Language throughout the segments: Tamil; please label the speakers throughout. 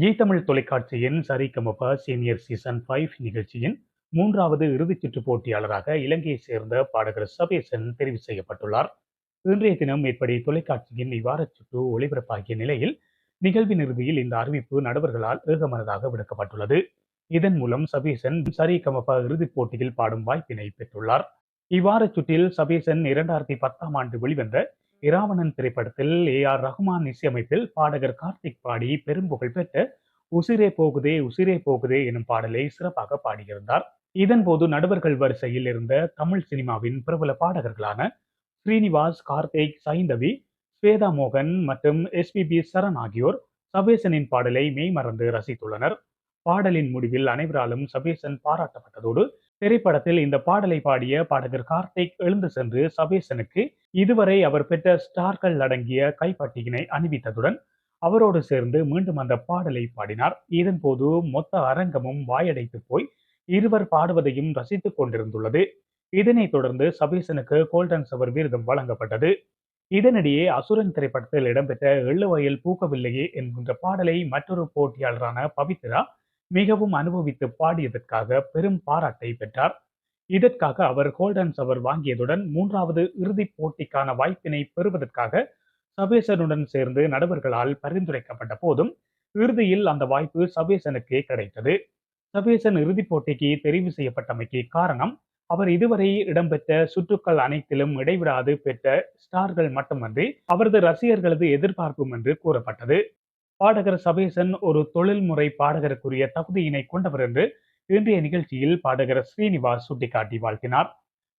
Speaker 1: ஜி தமிழ் தொலைக்காட்சியின் சரிகமப சீனியர் சீசன் ஃபைவ் நிகழ்ச்சியின் மூன்றாவது இறுதிச் சுற்று போட்டியாளராக இலங்கையைச் சேர்ந்த பாடகர் சபேசன் தெரிவு செய்யப்பட்டுள்ளார். இன்றைய தினம் மேற்படி தொலைக்காட்சியின் இவ்வார சுற்று ஒளிபரப்பாகிய நிலையில் நிகழ்வின் இறுதியில் இந்த அறிவிப்பு நடுவர்களால் ஏகமனதாக விடுக்கப்பட்டுள்ளது. இதன் மூலம் சபேசன் சரிகமப இறுதிப் போட்டியில் பாடும் வாய்ப்பினை பெற்றுள்ளார். இவ்வார சுற்றில் சபேசன் இரண்டாயிரத்தி பத்தாம் ஆண்டு வெளிவந்த இராவணன் திரைப்படத்தில் ஏ ஆர் ரஹ்மான் இசையமைப்பில் பாடகர் கார்த்திக் பாடி பெரும் புகழ் பெற்ற உசிரே போகுதே உசிரே போகுதே எனும் பாடலை சிறப்பாக பாடியிருந்தார். இதன் போது நடுவர்கள் வரிசையில் இருந்த தமிழ் சினிமாவின் பிரபல பாடகர்களான ஸ்ரீனிவாஸ் கார்த்திக் சைந்தவி ஸ்வேதா மோகன் மற்றும் எஸ்பிபி சரண் ஆகியோர் சபேசனின் பாடலை மெய்மறந்து ரசித்துள்ளனர். பாடலின் முடிவில் அனைவராலும் சபேசன் பாராட்டப்பட்டதோடு திரைப்படத்தில் இந்த பாடலை பாடிய பாடகர் கார்த்திக் எழுந்து சென்று சபேசனுக்கு இதுவரை அவர் பெற்ற ஸ்டார்கள் அடங்கிய கைப்பட்டியினை அணிவித்ததுடன் அவரோடு சேர்ந்து மீண்டும் அந்த பாடலை பாடினார். இதன் போது மொத்த அரங்கமும் வாயடைத்து போய் இருவர் பாடுவதையும் ரசித்துக் கொண்டிருந்துள்ளது. இதனைத் தொடர்ந்து சபேசனுக்கு கோல்டன் சவர் விருதும் வழங்கப்பட்டது. இதனிடையே அசுரன் திரைப்படத்தில் இடம்பெற்ற எள்ளுவயல் பூக்கவில்லையே என்கின்ற பாடலை மற்றொரு போட்டியாளரான பவித்ரா மிகவும் அனுபவித்து பாடியதற்காக பெரும் பாராட்டை பெற்றார். இதற்காக அவர் கோல்டன் சவர் வாங்கியதுடன் மூன்றாவது இறுதிப் போட்டிக்கான வாய்ப்பினை பெறுவதற்காக சபேசனுடன் சேர்ந்து நடுவர்களால் பரிந்துரைக்கப்பட்ட போதும் இறுதியில் அந்த வாய்ப்பு சபேசனுக்கே கிடைத்தது. சபேசன் இறுதிப் போட்டிக்கு தெரிவு செய்யப்பட்டமைக்கு காரணம் அவர் இதுவரை இடம்பெற்ற சுற்றுக்கள் அனைத்திலும் இடைவிடாது பெற்ற ஸ்டார்கள் மட்டுமன்றி அவரது ரசிகர்களது எதிர்பார்ப்பும் என்று கூறப்பட்டது. பாடகர் சபேசன் ஒரு தொழில்முறை பாடகருக்குரிய தகுதியினை கொண்டவர் என்று இன்றைய நிகழ்ச்சியில் பாடகர் ஸ்ரீனிவாஸ் சுட்டிக்காட்டி வாழ்த்தினார்.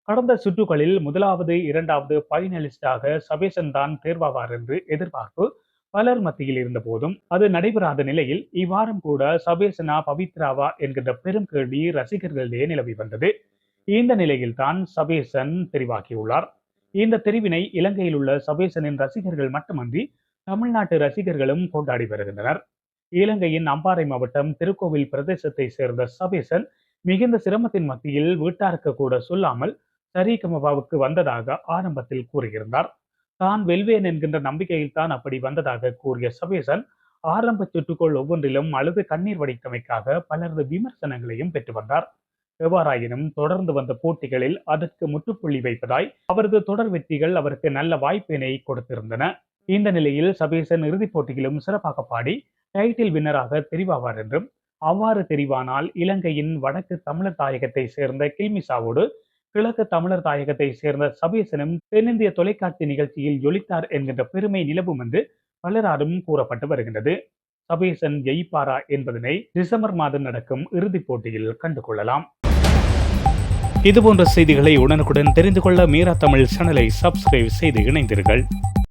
Speaker 1: கடந்த சுற்றுகளில் முதலாவது இரண்டாவது பைனலிஸ்டாக சபேசன் தான் தேர்வாவார் என்று எதிர்பார்ப்பு பலர் மத்தியில் இருந்த போதும் அது நடைபெறாத நிலையில் இவ்வாரம் கூட சபேசனா பவித்ராவா என்கின்ற பெரும் கேள்வி ரசிகர்களிடையே நிலவி வந்தது. இந்த நிலையில் தான் சபேசன் தெரிவாக்கியுள்ளார் இந்த தெரிவினை இலங்கையில் உள்ள சபேசனின் ரசிகர்கள் மட்டுமன்றி தமிழ்நாட்டு ரசிகர்களும் கொண்டாடி வருகின்றனர். இலங்கையின் அம்பாறை மாவட்டம் திருக்கோவில் பிரதேசத்தை சேர்ந்த சபேசன் மிகுந்த சிரமத்தின் மத்தியில் வீட்டாருக்கு கூட சொல்லாமல் சரிகமபாவுக்கு வந்ததாக ஆரம்பத்தில் கூறியிருந்தார். தான் வெல்வேன் என்கின்ற நம்பிக்கையில் தான் அப்படி வந்ததாக கூறிய சபேசன் ஆரம்ப சுற்றுக்குள் ஒவ்வொன்றிலும் அழுது கண்ணீர் வடித்தமைக்காக பலரது விமர்சனங்களையும் பெற்று வந்தார். எவ்வாறாயினும் தொடர்ந்து வந்த போட்டிகளில் அதற்கு முற்றுப்புள்ளி வைப்பதாய் அவரது தொடர் வெற்றிகள் அவருக்கு நல்ல வாய்ப்பினை கொடுத்திருந்தன. இந்த நிலையில் சபேசன் இறுதிப் போட்டியிலும் சிறப்பாக பாடி டைட்டில் வின்னராக தெரிவாவார் என்றும் அவ்வாறு தெரிவானால் இலங்கையின் வடக்கு தமிழர் தாயகத்தை சேர்ந்த கில்மிசாவோடு கிழக்கு தமிழர் தாயகத்தை சேர்ந்த சபேசனும் தென்னிந்திய தொலைக்காட்சி நிகழ்ச்சியில் ஜொலித்தார் என்கின்ற பெருமை நிலவும் என்று பலராலும் கூறப்பட்டு வருகின்றது. சபேசன் ஜெயிப்பாரா என்பதனை டிசம்பர் மாதம் நடக்கும் இறுதிப் போட்டியில் கண்டுகொள்ளலாம் இதுபோன்ற செய்திகளை உடனுக்குடன் தெரிந்து கொள்ள மீரா தமிழ் சேனலை சப்ஸ்கிரைப் செய்து இணைந்தீர்கள்